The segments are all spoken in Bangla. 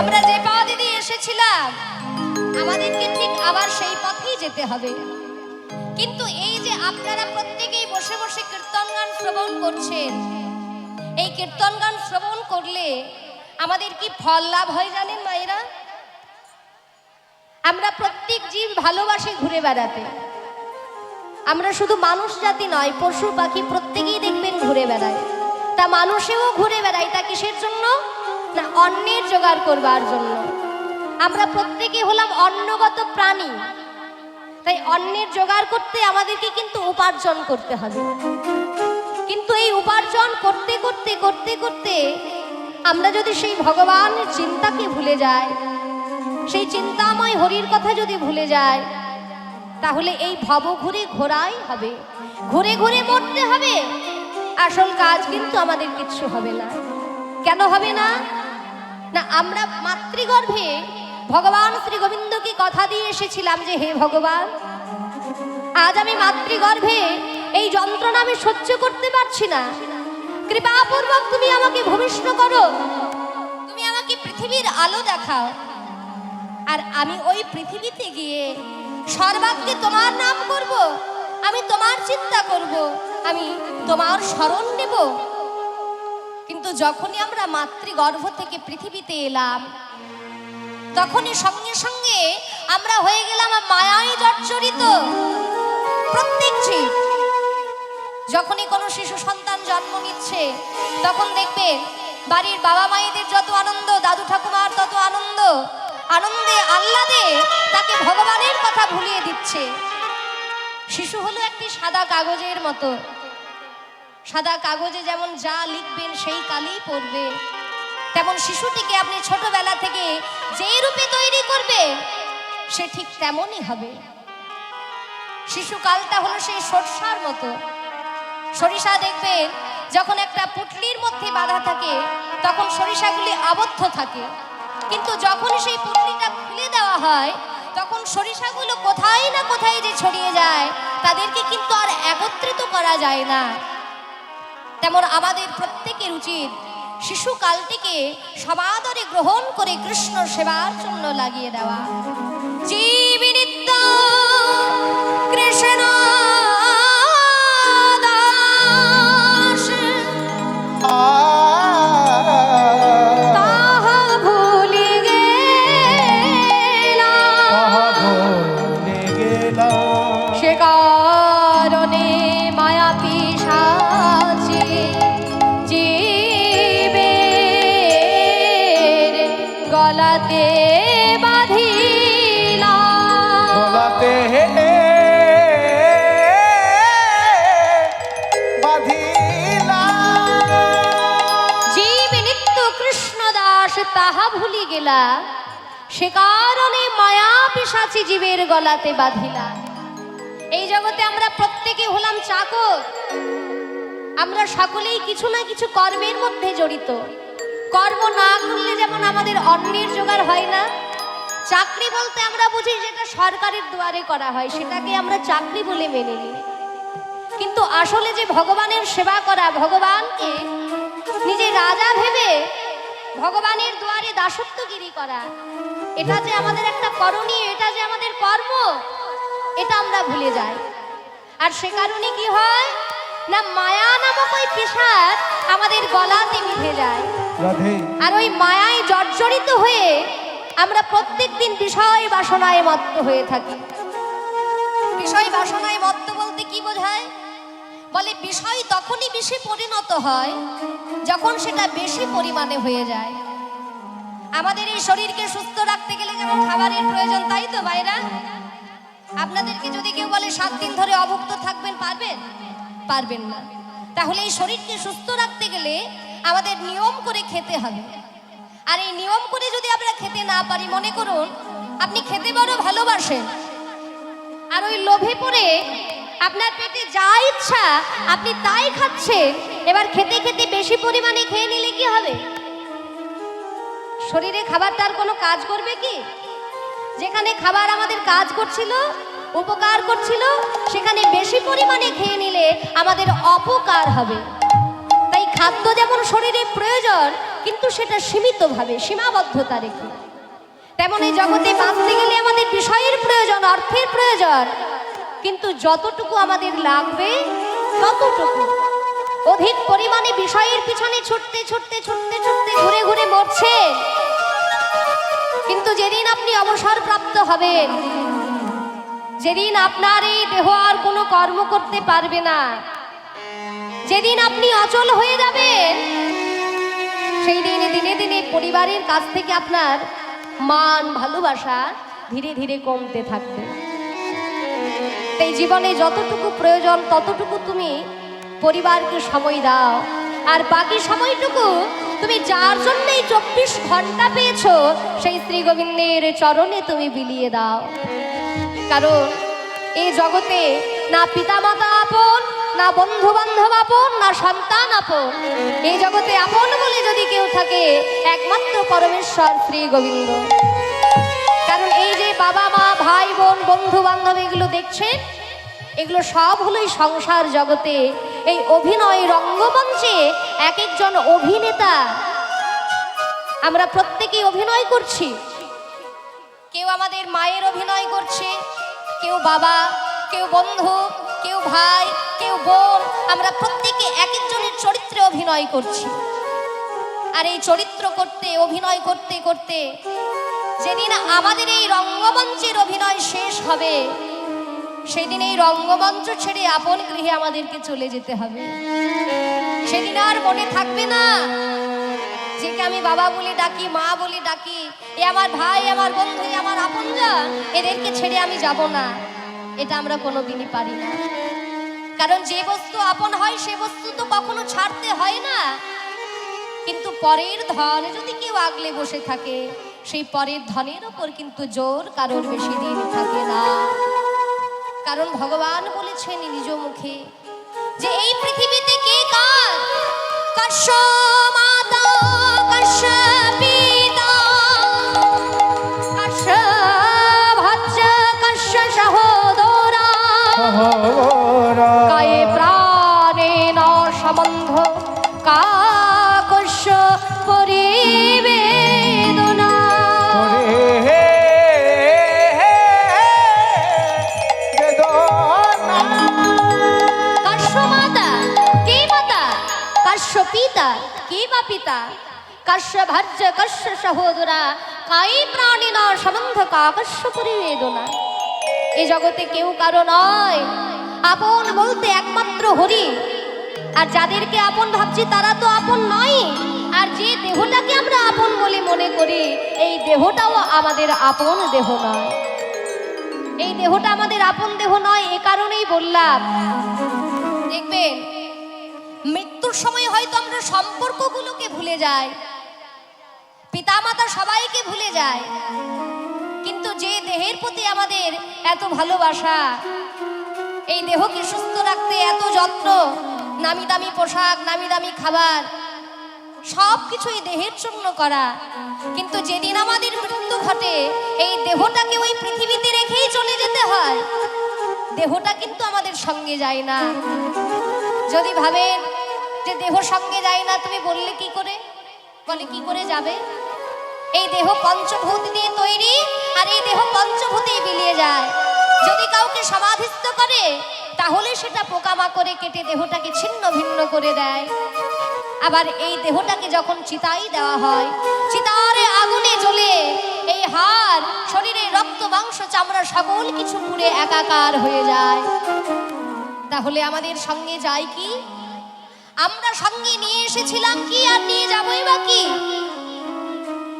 আমরা যে পথ দিয়ে এসেছিলাম, আমাদেরকে ঠিক আবার সেই পথেই যেতে হবে। কিন্তু এই যে আপনারা প্রত্যেকেই বসে বসে কীর্তন গান শ্রবণ করছেন, এই কীর্তন গান শ্রবণ করলে আমাদের কি ফল লাভ হয় জানেন মায়েরা? আমরা প্রত্যেক জীব ভালোবাসি ঘুরে বেড়াতে। আমরা শুধু মানুষ জাতি নয়, পশু পাখি প্রত্যেকেই দেখবেন ঘুরে বেড়ায়। তা মানুষেও ঘুরে বেড়ায়, তা কিসের জন্য? না অন্যের জোগাড় করবার জন্য। আমরা প্রত্যেকে হলাম অন্নগত প্রাণী। তাই অন্যের জোগাড় করতে আমাদেরকে কিন্তু উপার্জন করতে হবে। কিন্তু এই উপার্জন করতে করতে করতে করতে আমরা যদি সেই ভগবানের চিন্তাকে ভুলে যাই, সেই চিন্তাময় হরির কথা যদি ভুলে যায় তাহলে এই ভব ঘুরে ঘোরাই হবে। ঘুরে ঘুরে মরতে হবে। আসল কাজ কিন্তু আমাদের কিচ্ছু হবে না। কেন হবে না? না, আমরা মাতৃগর্ভে ভগবান শ্রী গোবিন্দকে কথা দিয়ে এসেছিলাম যে হে ভগবান, আজ আমি মাতৃগর্ভে এই যন্ত্রণা আমি সহ্য করতে পারছি না। কৃপাপূর্বক তুমি আমাকে ভূমিষ্ঠ করো। তুমি আমাকে পৃথিবীর আলো দেখাও। আর আমি ওই পৃথিবীতে গিয়ে সর্বাগ্যে তোমার নাম করব, আমি তোমার চিন্তা করব, আমি তোমার স্মরণ নেব। কিন্তু যখনই আমরা মাতৃগর্ভ থেকে পৃথিবীতে এলাম, তখনই সঙ্গে সঙ্গে আমরা হয়ে গেলাম মায়ায় জর্জরিত জীব। যখনই কোনো শিশু সন্তান জন্ম নিচ্ছে, তখন দেখবেন বাড়ির বাবা মায়েদের যত আনন্দ, দাদু ঠাকুমার তত আনন্দ, আনন্দে আহ্লাদে তাকে ভগবানের কথা ভুলিয়ে দিচ্ছে। শিশু হলো একটি সাদা কাগজের মতো। সাদা কাগজে যেমন যা লিখবেন, সেই কালেই পড়বে। তেমন শিশুটিকে আপনি ছোটবেলা থেকে যেই রূপে তৈরি করবে, সে ঠিক তেমনই হবে। শিশুকালটা হলো সেই সরষার মতো। সরিষা দেখবেন, যখন একটা পুটলির মধ্যে বাঁধা থাকে, তখন সরিষাগুলি আবদ্ধ থাকে। কিন্তু যখন সেই পুটলিটা খুলে দেওয়া হয়, তখন সরিষাগুলো কোথায় না কোথায় যে ছড়িয়ে যায়, তাদেরকে কিন্তু আর একত্রিত করা যায় না। তেমন আমাদের প্রত্যেকের উচিত শিশুকালটিকে সমাদরে গ্রহণ করে কৃষ্ণ সেবার জন্য লাগিয়ে দেওয়া। জীবিনিত্য কৃষ্ণ গেলা। সে কারণে মায়া পিসাচি জীবের গলাতে বাঁধিলা। এই জগতে আমরা প্রত্যেকে হলাম চাকর। আমরা সকলেই কিছু না কিছু কর্মের মধ্যে জড়িত। কর্ম না করলে যেমন আমাদের অন্যের জোগাড় হয় না, চাকরি বলতে আমরা বুঝি যেটা সরকারের দুয়ারে করা হয়, সেটাকে আমরা চাকরি বলে মেনে নিই। কিন্তু আসলে যে ভগবানের সেবা করা, ভগবানকে নিজে রাজা ভেবে ভগবানের দুয়ারে দাসত্বগিরি করা। এটা যে আমাদের একটা করণীয় এটা যে আমাদের কর্ম এটা আমরা ভুলে যাই। আর সে কারণে কি হয়? না মায়া নামক ওই পেশার আমাদের গলাতে মিঠে যায়। আর ওই মায়ায় জর্জরিত হয়ে আমরা প্রত্যেক দিন বিষয় বাসনায় মত্ত হয়ে থাকি। বিষয় বাসনায় মত্ত বলতে কি বোঝায়? বলে বিষয় তখনই বেশি পরিণত হয় যখন সেটা বেশি পরিমাণে হয়ে যায়। আমাদের এই শরীরকে সুস্থ রাখতে গেলে যেমন খাবারের প্রয়োজন, তাই তো ভাইরা? আপনাদেরকে যদি কেউ বলে সাত দিন ধরে অভুক্ত থাকবেন, পারবেন? পারবেন না। তাহলে এই শরীরকে সুস্থ রাখতে গেলে আমাদের নিয়ম করে খেতে হবে। আর এই নিয়ম করে যদি আমরা খেতে না পারি, মনে করুন, আপনি খেতে বড় ভালোবাসেন। আর ওই লোভে পড়ে আপনার পেটে যা ইচ্ছা, আপনি তাই খাচ্ছেন। এবার খেতে খেতে বেশি পরিমাণে খেয়ে নিলে কি হবে? শরীরে খাবার তার কোনো কাজ করবে কি? যেখানে খাবার আমাদের কাজ করছিল, উপকার করছিল, সেখানে বেশি পরিমাণে খেয়ে নিলে আমাদের অপকার হবে। তাই খাদ্য যেমন শরীরে প্রয়োজন, কিন্তু সেটা সীমিতভাবে, সীমাবদ্ধতা রেখে। তেমন এই জগতে বাঁচতে গেলে আমাদের বিষয়ের প্রয়োজন, অর্থের প্রয়োজন। কিন্তু যতটুকু আমাদের লাগবে, ততটুকু। অধিক পরিমাণে বিষয়ের পিছনে ছুটতে ছুটতে ছুটতে ছুটতে ঘুরে ঘুরে মরছে। কিন্তু যেদিন আপনি অবসর প্রাপ্ত হবেন, যেদিন আপনার এই দেহ আর কোনো কর্ম করতে পারবে না, যেদিন আপনি অচল হয়ে যাবেন, সেই দিন দিনে দিনে পরিবারের কাছ থেকে আপনার মান, ভালোবাসা ধীরে ধীরে কমতে থাকবে। তাই জীবনে যতটুকু প্রয়োজন, ততটুকু তুমি পরিবারকে সময় দাও। আর বাকি সময়টুকু তুমি যার জন্যই চব্বিশ ঘণ্টা পেয়েছ, সেই শ্রী গোবিন্দের চরণে তুমি বিলিয়ে দাও। কারণ এই জগতে না পিতামাতা আপন, না বন্ধু বান্ধব আপন, না সন্তান আপন। এই জগতে আপন বলে যদি কেউ থাকে, একমাত্র পরমেশ্বর শ্রী গোবিন্দ কারণ এই যে বাবা মা, ভাই, বোন বন্ধু বান্ধব এগুলো দেখছেন এগুলো সব হলোই সংসার জগতে এই অভিনয় রঙ্গমঞ্চে এক একজন অভিনেতা। আমরা প্রত্যেকেই অভিনয় করছি। কেউ আমাদের মায়ের অভিনয় করছে, কেউ বাবা, কেউ বন্ধু, কেউ ভাই, কেউ বোন, আমরা প্রত্যেকে এক একজনের চরিত্রে অভিনয় করছি। আর এই চরিত্র করতে, অভিনয় করতে করতে যেদিন আমাদের এই রঙ্গমঞ্চের অভিনয় শেষ হবে, সেদিন এই রঙ্গমঞ্চ ছেড়ে আপন গৃহে আমাদেরকে চলে যেতে হবে। সেদিন আর মনে থাকবে না যেকে আমি বাবা বলে ডাকি, মা বলে ডাকি, এ আমার ভাই আমার বন্ধু আমার আপনজন, এদেরকে ছেড়ে আমি যাব না। এটা আমরা কোনো দিনই পারি না। কারণ যে বস্তু আপন হয়, সে বস্তু তো কখনো ছাড়তে হয় না। কিন্তু পরের ধন যদি কেউ আগলে বসে থাকে সেই পরের ধনের ওপর কিন্তু জোর কারোর বেশি দিন থাকে না। কারণ ভগবান বলেছেন নিজ মুখে যে এই পৃথিবীতে কে কার? কর্ষ মাতা কর্ষ পিতা কর্ষ ভজ্জ কর্ষ সহোদরা। সহরা কায়ে প্রাণে ন সম্বন্ধ কাকস্য পিতা? বা পিতা? কাশ্য ভার্য, কাশ্য সহোদরা, কাই প্রাণী ন সম্বন্ধ কাকস্য পরিবেদনা? এই জগতে কেউ কারও নয়। আপন বলতে একমাত্র হরি। আর যাদেরকে আপন ভাবছি, তারা তো আপন নয়। আর যে দেহটাকে আমরা আপন বলে মনে করি, এই দেহটাও আমাদের আপন দেহ নয়। এই দেহটা আমাদের আপন দেহ নয়, এ কারণেই বললাম। দেখবেন মৃত্যুর সময় হয়তো আমরা সম্পর্কগুলোকে ভুলে যাই। পিতামাতা সবাইকে ভুলে যায় কিন্তু যে দেহের প্রতি আমাদের এত ভালোবাসা, এই দেহকে সুস্থ রাখতে এত যত্ন, নামি দামি পোশাক, নামি দামি খাবার সব কিছুই দেহের জন্য করা। কিন্তু যেদিন আমাদের মৃত্যু ঘটে, এই দেহটাকে ওই পৃথিবীতে রেখেই চলে যেতে হয়। দেহটা কিন্তু আমাদের সঙ্গে যায় না। যদি ভাবেন যে দেহ সঙ্গে যায় না, তুমি বললে কি করে? বলে, কি করে যাবে? এই দেহ পঞ্চভূত দিয়ে তৈরি, আর এই দেহ পঞ্চভূতে বিলিয়ে যায়। যদি কাউকে সমাধিস্থ করে, তাহলে সেটা পোকামাকড়ে কেটে দেহটাকে ছিন্ন ভিন্ন করে দেয়। আবার এই দেহটাকে যখন চিতাই দেওয়া হয়, চিতারে আগুনে জ্বলে, এই হাড়, শরীরে রক্ত, মাংস, চামড়া সকল কিছু পুড়ে একাকার হয়ে যায়। তাহলে আমাদের সঙ্গে যায় কি? আমরা সঙ্গে নিয়ে এসেছিলাম কি আর নিয়ে যাবই বা কি?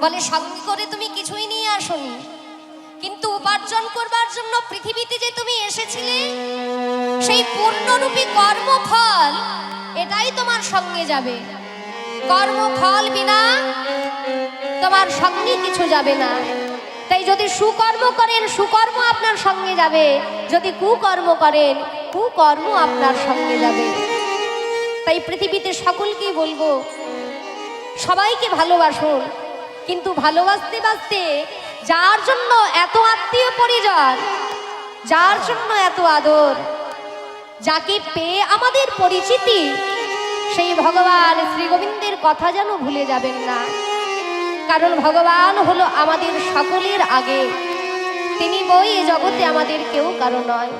বলে, সঙ্গে করে তুমি কিছুই নিয়ে আসনি। কিন্তু উপার্জন করবার জন্য পৃথিবীতে যে তুমি এসেছিলে, সেই পূর্ণরূপী কর্মফল, এটাই তোমার সঙ্গে যাবে। কর্মফল বিনা তোমার সঙ্গে কিছু যাবে না। তাই যদি সুকর্ম করেন, সুকর্ম আপনার সঙ্গে যাবে। যদি কুকর্ম করেন, কুকর্ম আপনার সঙ্গে যাবে। তাই পৃথিবীতে সকলকেই বলব, সবাইকে ভালোবাসুন কিন্তু ভালোবাসতে বাসতে যার জন্য এত আত্মীয় পরিজন, যার জন্য এত আদর, যাকে পেয়ে আমাদের পরিচিতি, সেই ভগবান শ্রী গোবিন্দের কথা যেন ভুলে যাবেন না। কারণ ভগবান হলো আমাদের সকলের আগে। তিনি বই এ জগতে আমাদের কেউ কারও নয়।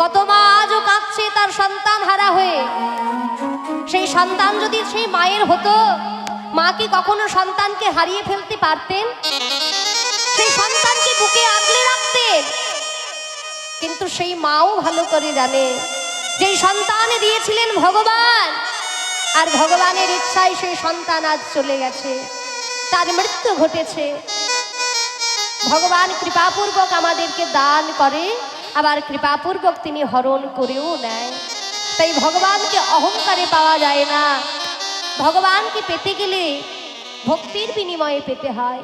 কত মা আজও কাঁদছে তার সন্তান হারা হয়ে। সেই সন্তান যদি সেই মায়ের হতো, মা কি কখনো সন্তানকে হারিয়ে ফেলতে পারতেন? সেই সন্তানকে বুকে আগলে রাখতেন? কিন্তু সেই মাও ভালো করে জানে যে সন্তান দিয়েছিলেন ভগবান, আর ভগবানের ইচ্ছায় সেই সন্তান আজ চলে গেছে। তার মৃত্যু ঘটেছে। ভগবান কৃপাপূর্বক আমাদেরকে দান করে। আবার কৃপাপূর্বক তিনি হরণ করেও নেয় তাই ভগবানকে অহংকারে পাওয়া যায় না। ভগবানকে পেতে গেলে ভক্তির বিনিময়ে পেতে হয়।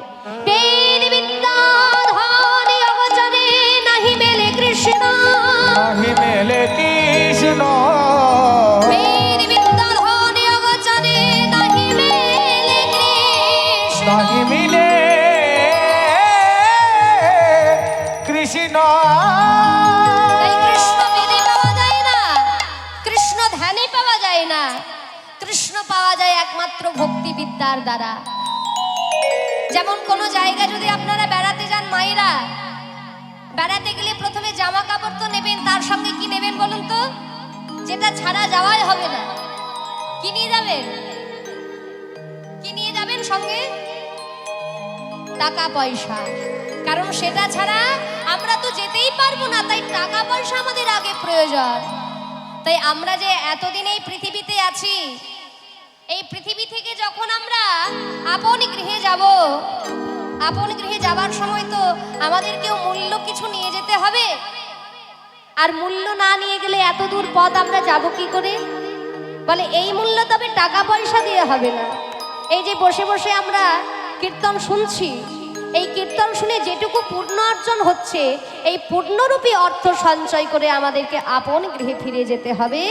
কৃষ্ণ। কৃষ্ণ। পাওয়া যায় একমাত্র ভক্তি বিদ্যার দ্বারা। যেমন কোনো জায়গা যদি আপনারা বেড়াতে যান মায়েরা, বেড়াতে গেলে প্রথমে জামা কাপড় তো নেবেন, তার সঙ্গে কি নেবেন বলুন তো? যেটা ছাড়া যাওয়াই হবে না। কি নিয়ে যাবেন? কি নিয়ে যাবেন সঙ্গে? টাকা পয়সা। কারণ সেটা ছাড়া আমরা তো যেতেই পারব না, তাই টাকা পয়সা আমাদের আগে প্রয়োজন। তাই আমরা যে এতদিন এই পৃথিবীতে আছি এই পৃথিবী থেকে যখন আমরা আপন গৃহে যাব, আপন গৃহে যাবার সময় তো আমাদেরকেও মূল্য কিছু নিয়ে যেতে হবে। আর মূল্য না নিয়ে গেলে এত দূর পথ আমরা যাব কি করে? বলে, এই মূল্য তবে টাকা পয়সা দিয়ে হবে না। এই যে বসে বসে আমরা কীর্তন শুনছি এই কীর্তন শুনে যেটুকু পূর্ণ অর্জন হচ্ছে, এই পূর্ণরূপী অর্থ সঞ্চয় করে আমাদেরকে আপন গৃহে ফিরে যেতে হবে।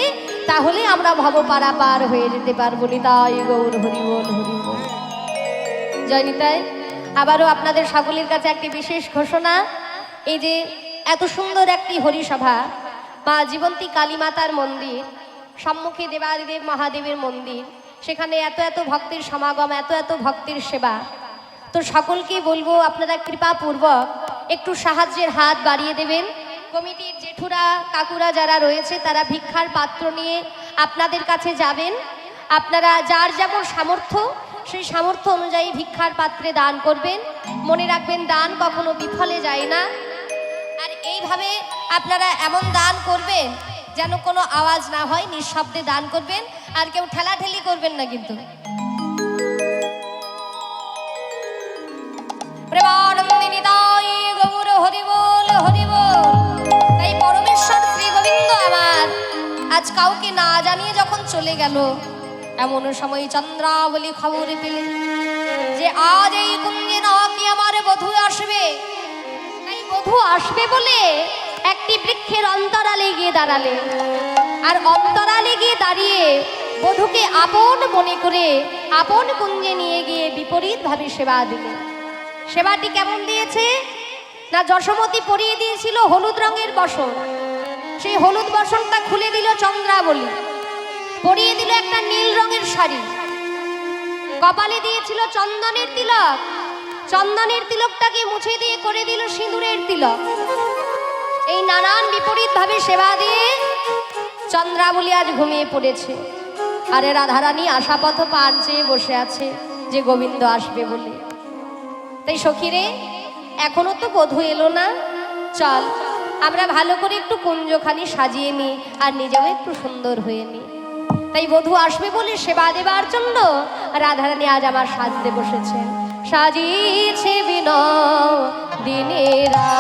তাহলে আমরা ভব পার হয়ে যেতে পারব। নিতাই গৌর হরি বল হরি বল। জয় নিতাই। আবারও আপনাদের সকলের কাছে একটি বিশেষ ঘোষণা। এই যে এত সুন্দর একটি হরিসভা বা জীবন্তী কালী মাতার মন্দির, সম্মুখে দেবাদিদেব মহাদেবের মন্দির, সেখানে এত এত ভক্তির সমাগম, এত এত ভক্তির সেবা তো সকলকে বলব, আপনারা কৃপাপূর্বক একটু সাহায্যের হাত বাড়িয়ে দেবেন। কমিটির জেঠুরা, কাকুরা যারা রয়েছে, তারা ভিক্ষার পাত্র নিয়ে আপনাদের কাছে যাবেন। আপনারা যার যেমন সামর্থ্য, সেই সামর্থ্য অনুযায়ী ভিক্ষার পাত্রে দান করবেন। মনে রাখবেন, দান কখনো বিফলে যায় না। আর এইভাবে আপনারা এমন দান করবেন, যেন কোনো আওয়াজ না হয়, নিঃশব্দে দান করবেন। আর কেউ ঠেলাঠেলি করবেন না কিন্তু। আজ কাউকে না জানিয়ে যখন চলে গেল, এমন সময় চন্দ্রাবলী খবর পেলে যে আজ এই কুঞ্জে নাকি আমার বধূ আসবে। তাই বধূ আসবে বলে একটি বৃক্ষের অন্তরালে গিয়ে দাঁড়ালে। আর অন্তরালে গিয়ে দাঁড়িয়ে বধূকে আপন মনে করে, আপন কুঞ্জে নিয়ে গিয়ে বিপরীতভাবে সেবা দিলেন। সেবাটি কেমন দিয়েছে? না, যশোমতী পরিয়ে দিয়েছিল হলুদ রঙের বসন। সেই হলুদ বসনটা খুলে দিল চন্দ্রাবলী। পরিয়ে দিল একটা নীল রঙের শাড়ি। কপালে দিয়েছিল চন্দনের তিলক। চন্দনের তিলকটাকে মুছে দিয়ে করে দিল সিঁদুরের তিলক। এই নানান বিপরীত ভাবে সেবা দিয়ে চন্দ্রাবলী আজ ঘুমিয়ে পড়েছে। আরে রাধারানী, আশাপথ পান চেয়ে বসে আছে, যে গোবিন্দ আসবে বলে। তাই সখীরে, এখনও তো বধূ এলো না। চল, আমরা ভালো করে একটু কুঞ্জখানি সাজিয়ে নিই আর নিজেও একটু সুন্দর হয়ে নিই। তাই বধূ আসবে বলে সেবা দেবার জন্য রাধারানী আজ আমার সাজতে বসেছেন। সাজিয়েছে বিন দিনেরা